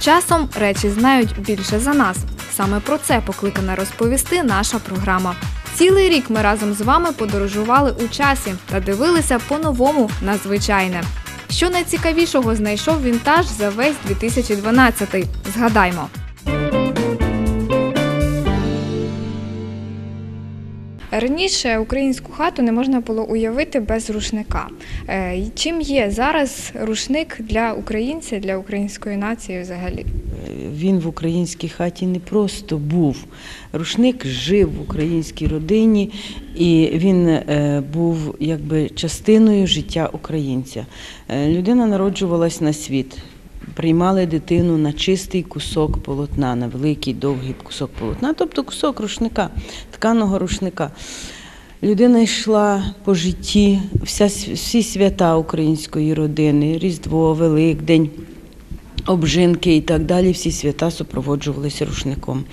Часом речі знають більше за нас. Саме про це покликана розповісти наша програма. Цілий рік ми разом з вами подорожували у часі та дивилися по-новому на звичайне. Що найцікавішого знайшов вінтаж за весь 2012 Згадаймо. Раніше українську хату не можна було уявити без рушника. Е, Чим є зараз рушник для українця, для української нації взагалі? Він в українській хаті не просто був. Рушник жив в українській родині, і він е, був якби частиною життя українця. Е, Людина народжувалась на світ. Приймали дитину на чистий кусок полотна, на великий довгий кусок полотна, тобто кусок рушника, тканого рушника. Людина йшла по житті, вся, всі свята української родини, Різдво, Великдень, обжинки і так далі, всі свята супроводжувалися рушником.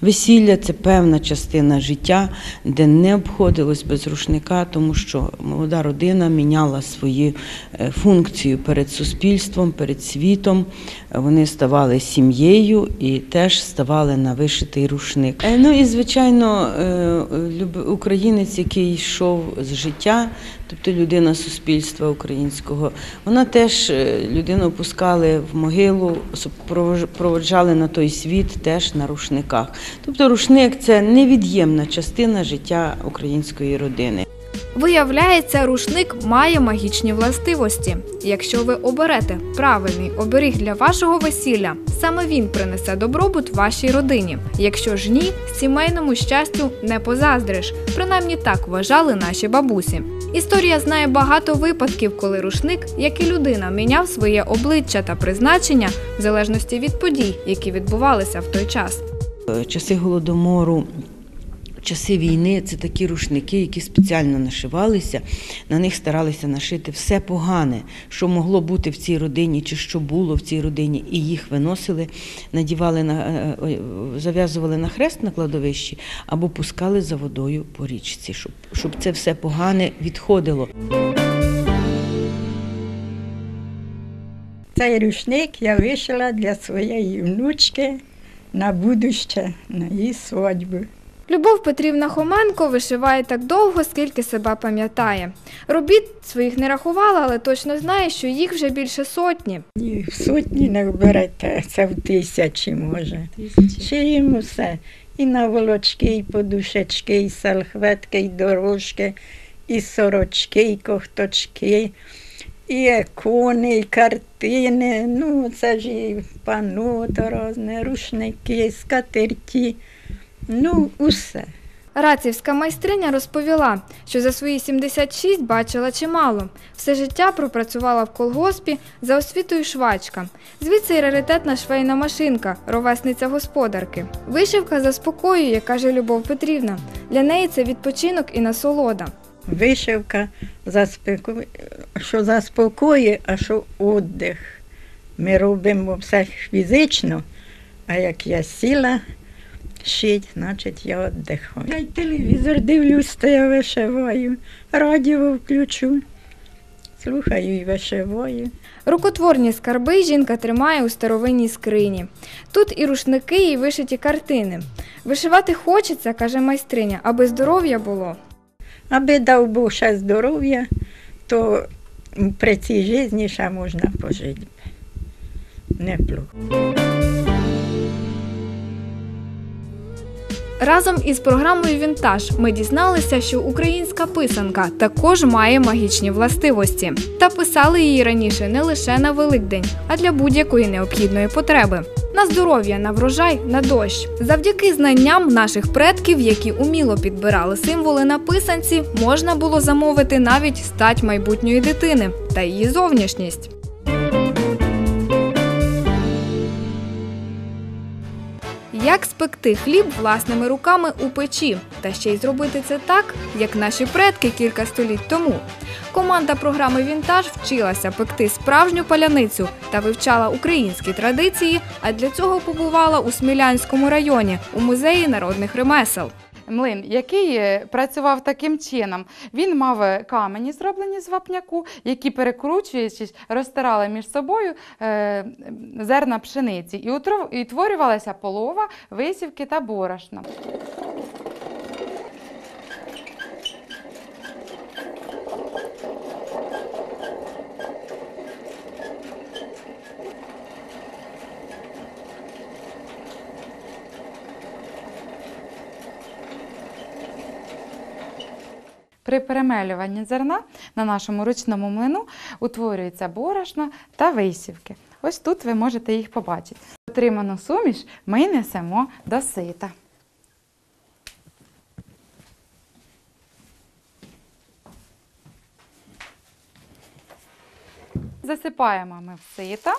Весілля це певна частина життя, де не обходилось без рушника, тому що молода родина міняла свою е, функцію перед суспільством, перед світом. Вони ставали сім'єю і теж ставали на вишитий рушник. Е, Ну і звичайно, е, українець, який йшов з життя, тобто людина суспільства українського, вона теж е, людину опускали в могилу, проводжали на той світ теж на рушниках. Тобто рушник це невід'ємна частина життя української родини. Виявляється, рушник має магічні властивості. Якщо ви оберете правильний оберіг для вашого весілля, саме він принесе добробут вашій родині. Якщо ж ні, сімейному щастю не позаздриш. Принаймні так вважали наші бабусі. Історія знає багато випадків, коли рушник, як і людина, міняв своє обличчя та призначення в залежності від подій, які відбувалися в той час. Е, Часи голодомору. Часи війни це такі рушники, які спеціально нашивалися. На них старалися нашити все погане, що могло бути в цій родині, чи що було в цій родині, і їх виносили, надівали на е, е, зав'язували на хрест на кладовищі або пускали за водою по річці, щоб, щоб це все погане відходило. Цей рушник я вишила для своєї внучки на будуще, на її свадьбу. Любов Петрівна Хоменко вишиває так довго, скільки себе пам'ятає. Робіт своїх не рахувала, але точно знає, що їх вже більше сотні. І в сотні не вберете, це в тисячі може. Шиємо все. І наволочки, і подушечки, і салфетки, і дорожки, і сорочки, і ковточки, і ікони, і картини. Ну, це ж і пано то різне, рушники, скатерті. Ну, усе. Рацівська майстриня розповіла, що за свої 76 бачила чимало. Все життя пропрацювала в колгоспі за освітою швачка. Звідси й раритетна швейна машинка, ровесниця господарки. Вишивка заспокоює, каже Любов Петрівна. Для неї це відпочинок і насолода. Вишивка заспокоює, що заспокоює, а що віддих. Ми робимо все фізично, а як я сіла шить, значить я віддихаю. Я й телевізор дивлюсь, то я вишиваю, радіо включу, слухаю і вишиваю. Рукотворні скарби жінка тримає у старовинній скрині. Тут і рушники, і вишиті картини. Вишивати хочеться, каже майстриня, аби здоров'я було. Аби дав Бог ще здоров'я, то при цій житті ще можна пожити. Неплохо. Разом із програмою Вінтаж ми дізналися, що українська писанка також має магічні властивості. Та писали її раніше не лише на Великдень, а для будь-якої необхідної потреби. На здоров'я, на врожай, на дощ. Завдяки знанням наших предків, які уміло підбирали символи на писанці, можна було замовити навіть стать майбутньої дитини та її зовнішність. Як спекти хліб власними руками у печі, та ще й зробити це так, як наші предки кілька століть тому. Команда програми Вінтаж вчилася пекти справжню паляницю та вивчала українські традиції, а для цього побувала у Смілянському районі у музеї народних ремесел. Млин, який е, працював таким чином. Він мав е, камені, зроблені з вапняку, які, перекручуючись, розтирали між собою е, зерна пшениці. І, утворювалася полова, висівки та борошна. При перемелюванні зерна на нашому ручному млину утворюється борошно та висівки. Ось тут ви можете їх побачити. Отриману суміш ми несемо до сита. Засипаємо ми в сито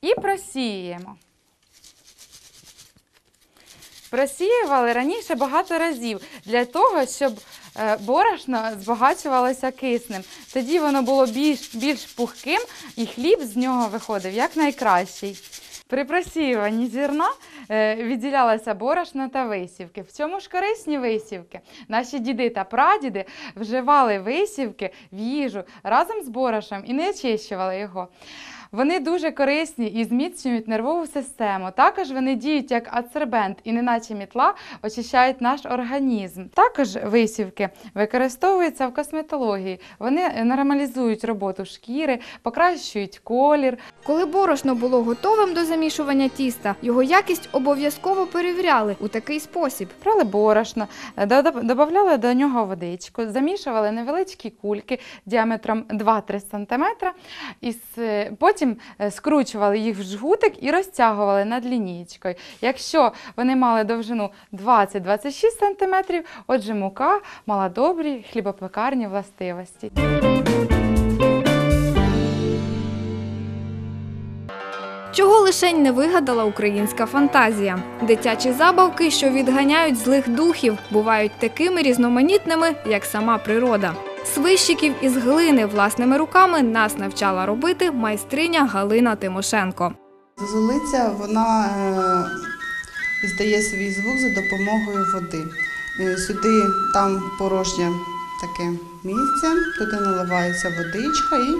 і просіюємо. Просіювали раніше багато разів для того, щоб е, борошно збагачувалося киснем. Тоді воно було більш, більш пухким і хліб з нього виходив як найкращий. При просіюванні зерна е, відділялося борошно та висівки. В цьому ж корисні висівки. Наші діди та прадіди вживали висівки в їжу разом з борошном і не очищували його. Вони дуже корисні і зміцнюють нервову систему. Також вони діють як ацербент і неначе мітла очищають наш організм. Також висівки використовуються в косметології. Вони нормалізують роботу шкіри, покращують колір, Коли борошно було готовим до замішування тіста, його якість обов'язково перевіряли у такий спосіб. Брали борошно, додавали до нього водичку, замішували невеличкі кульки діаметром 2-3 см, і с- потім е, скручували їх в жгутик і розтягували над лінієчкою. Якщо вони мали довжину 20-26 см, отже, мука мала добрі хлібопекарні властивості. Чого лишень не вигадала українська фантазія. Дитячі забавки, що відганяють злих духів, бувають такими різноманітними, як сама природа. Свищиків із глини власними руками нас навчала робити майстриня Галина Тимошенко. Зозулиця вона е, здає свій звук за допомогою води. Е, Сюди там порожнє таке місце, туди наливається водичка і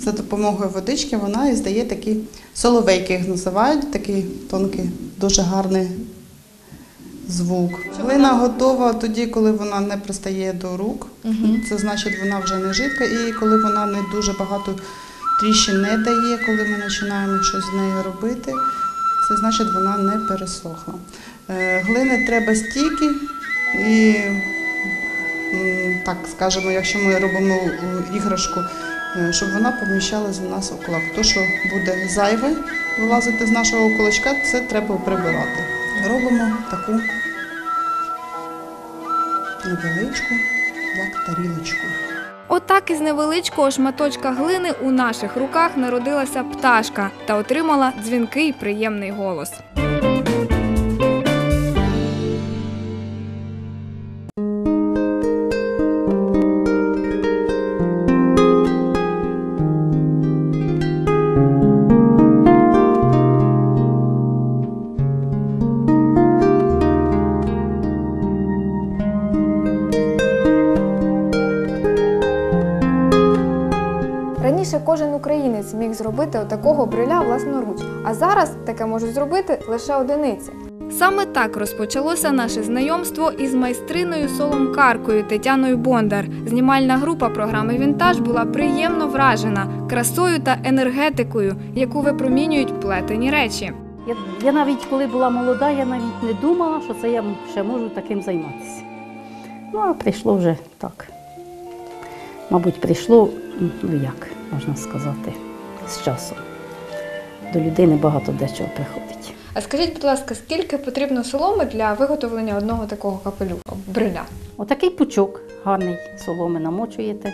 за допомогою водички вона і здає такі соловейки, їх називають, такий тонкий, дуже гарний звук. Глина готова тоді, коли вона не пристає до рук. Це значить, вона вже не жидка, і коли вона не дуже багато тріщин не дає, коли ми починаємо щось з нею робити, це значить, вона не пересохла. Е, Глини треба стільки і, так скажемо, якщо ми робимо іграшку, е, щоб вона поміщалась у нас у кулак. То, що буде зайве вилазити з нашого кулачка, це треба прибирати. Робимо таку невеличку, як тарілочку. Отак із невеличкого шматочка глини у наших руках народилася пташка та отримала дзвінкий приємний голос. Українець міг зробити отакого бриля власноруч, а зараз таке можуть зробити лише одиниці. Саме так розпочалося наше знайомство із майстриною соломкаркою Тетяною Бондар. Знімальна група програми Вінтаж була приємно вражена красою та енергетикою, яку випромінюють плетені речі. Я, я навіть коли була молода, я навіть не думала, що це я ще можу таким займатися. Ну, а прийшло вже так. Мабуть, прийшло, ну як можна сказати, з часом. До людини багато дечого приходить. А скажіть, будь ласка, скільки потрібно соломи для виготовлення одного такого капелюха бриля? Отакий пучок гарний, соломи намочуєте.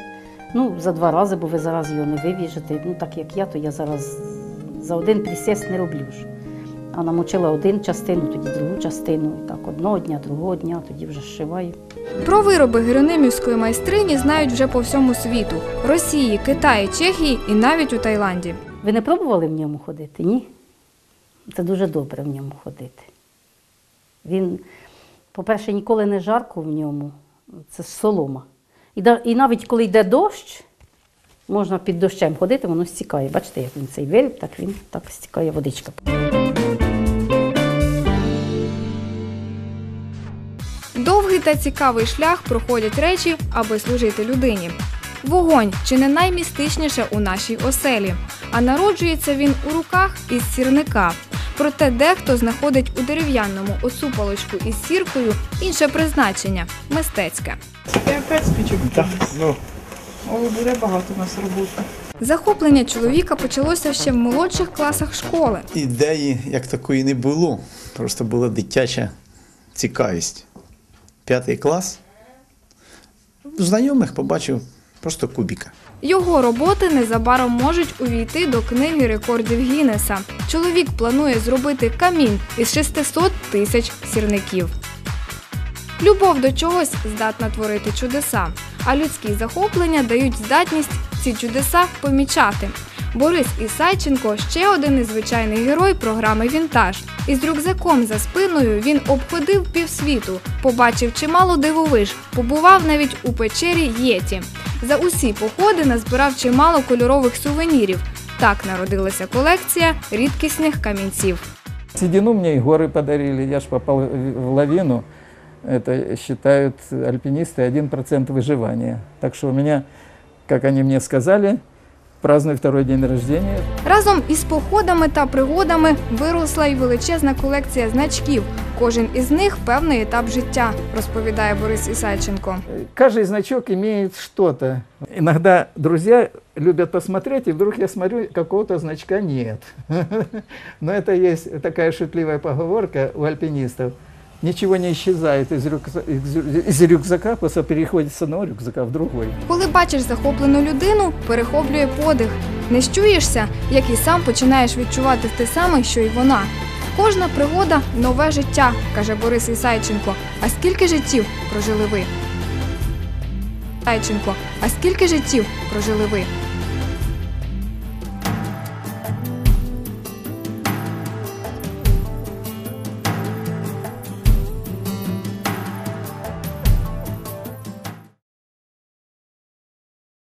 Ну, за два рази, бо ви зараз його не вивіжете. Ну, так як я, то я зараз за один присіст не роблю ж. А намочила один частину, тоді другу частину. І так одного дня, другого дня, тоді вже зшиваю. Про вироби геронимівської майстрині знають вже по всьому світу: Росії, Китаї, Чехії і навіть у Таїланді. Ви не пробували в ньому ходити? Ні? Це дуже добре в ньому ходити. Він, по-перше, ніколи не жарко в ньому, це солома. І, навіть коли йде дощ, можна під дощем ходити, воно стікає. Бачите, як він цей виріб, так він так стікає водичка. Довгий та цікавий шлях проходять речі, аби служити людині. Вогонь чи не наймістичніше у нашій оселі, а народжується він у руках із сірника. Проте дехто знаходить у дерев'яному оцупалочку із сіркою інше призначення мистецьке. Я опять спічок. Так, ну, О, буде багато у нас роботи. Захоплення чоловіка почалося ще в молодших класах школи. ідеї як такої не було. Просто була дитяча цікавість. П'ятий клас. Знайомих побачив просто кубіка. Його роботи незабаром можуть увійти до книги рекордів Гіннеса. Чоловік планує зробити камін із 600 тисяч сірників. Любов до чогось здатна творити чудеса, а людські захоплення дають здатність ці чудеса помічати. Борис Ісайченко ще один незвичайний герой програми Вінтаж. Із рюкзаком за спиною він обходив півсвіту, побачив чимало дивовиж, побував навіть у печері Єті. За усі походи назбирав чимало кольорових сувенірів. Так народилася колекція рідкісних камінців. Седину мне и горы подарили, я ж попал в лавину. Это считают альпинисты 1% выживания. Так что у меня, как они мне сказали, праздную второй день рождения. Разом із походами та пригодами виросла й величезна колекція значків. Кожен із них певний етап життя, розповідає Борис Ісайченко. Каждый значок имеет что-то. Иногда друзья любят посмотреть, и вдруг я смотрю, какого-то значка нет. Но это есть такая шутливая поговорка у альпинистов. Ничего не исчезает из рюкзака, из рюкзака, просто переходит с одного рюкзака в другой. Коли бачиш захоплену людину, перехоплює подих. Не щуєшся, як і сам починаєш відчувати те саме, що й вона. Кожна пригода нове життя, каже Борис Ісайченко. А скільки життів прожили ви? Ісайченко, а скільки життів прожили ви?